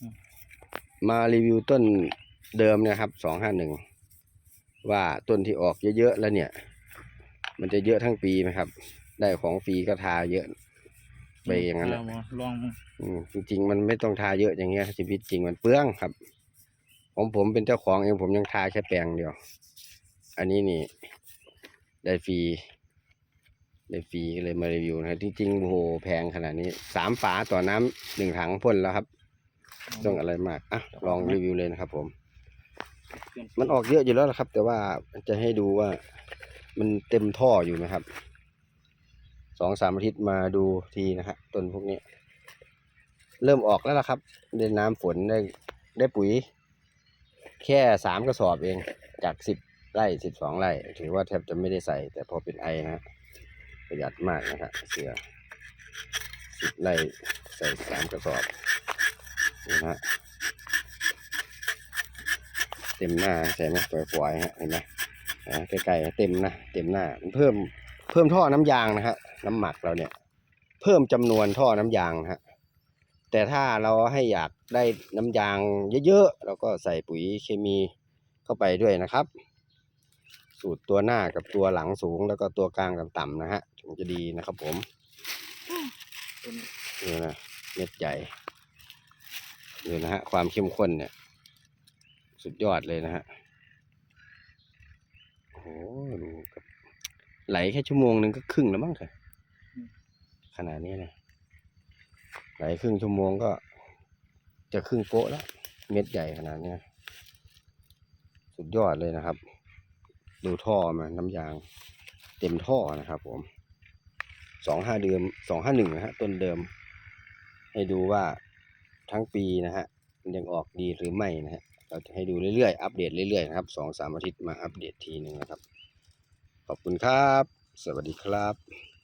อืมมารีวิวต้นเดิมเนะครับสองห้าหนึ่งว่าต้นที่ออกเยอะๆแล้วเนี่ย มันจะเยอะทั้งปีไหมครับ ได้ของฟรีก็ทาเยอะ ไปอย่างนั้นแหละเบ่ลองอืมจริง ๆ มันไม่ต้องทาเยอะอย่างเงี้ยชีวิตจริงมันเปลืองครับผมผมเป็นเจ้าของเองผมยังทาแค่แปรงเดียว อันนี้นี่ ได้ฟรีได้ฟรีก็เลยมารีวิวนะครับจริงๆโอ้โหแพงขนาดนี้สามฝาต่อน้ำหนึ่งถังพ่นแล้วครับ ต้องอะไรมากอะลองรีวิวเลยนะครับ ผม มันออกเยอะอยู่แล้วละครับ แต่ว่าจะให้ดูว่ามันเต็มท่ออยู่นะครับสองสามอาทิตย์มาดูทีนะฮะต้นพวกนี้ เริ่มออกแล้วล่ะครับได้น้ำฝนได้ได้ปุ๋ย แค่สามกระสอบเองจากสิบไร่สิบสองไร่ ถือว่าแทบจะไม่ได้ใส่ แต่พอเป็นไอนะฮะประหยัดมากนะครับเสือสิบไร่ใส่สามกระสอบ นี่นะฮะเต็มหน้าใช่ไหมปล่อยๆฮะเห็นไหมอ่าใกล้ๆเต็มนะเต็มหน้ามันเพิ่มเพิ่มท่อน้ำยางนะฮะน้ำหมักเราเนี่ย เพิ่มจำนวนท่อน้ำยางนะฮะแต่ถ้าเราให้อยากได้น้ำยางเยอะๆเราก็ใส่ปุ๋ยเคมีเข้าไปด้วยนะครับ สูตรตัวหน้ากับตัวหลังสูง แล้วก็ตัวกลางต่ำๆนะฮะถึงจะดีนะครับผมต้นนี่นะเม็ดใหญ่ นี่นะฮะ ความเข้มข้นเนี่ย สุดยอดเลยนะฮะ โอ้โหดูครับไหลแค่ชั่วโมงหนึ่งก็ครึ่งแล้วมั้งเถอะขนาดนี้นะไหลครึ่งชั่วโมงก็ จะครึ่งโป๊ะแล้ว เม็ดใหญ่ขนาดนี้สุดยอดเลยนะครับ ดูท่อมาน้ำยางเต็มท่อนะครับผมสองห้าเดิมสองห้าหนึ่งนะฮะต้นเดิม ให้ดูว่า ทั้งปีนะฮะมันยังออกดีหรือไม่นะฮะเราจะให้ดูเรื่อยๆ อัปเดตเรื่อยๆนะครับสองสามอาทิตย์มาอัปเดตทีหนึ่งนะครับ ขอบคุณครับ สวัสดีครับ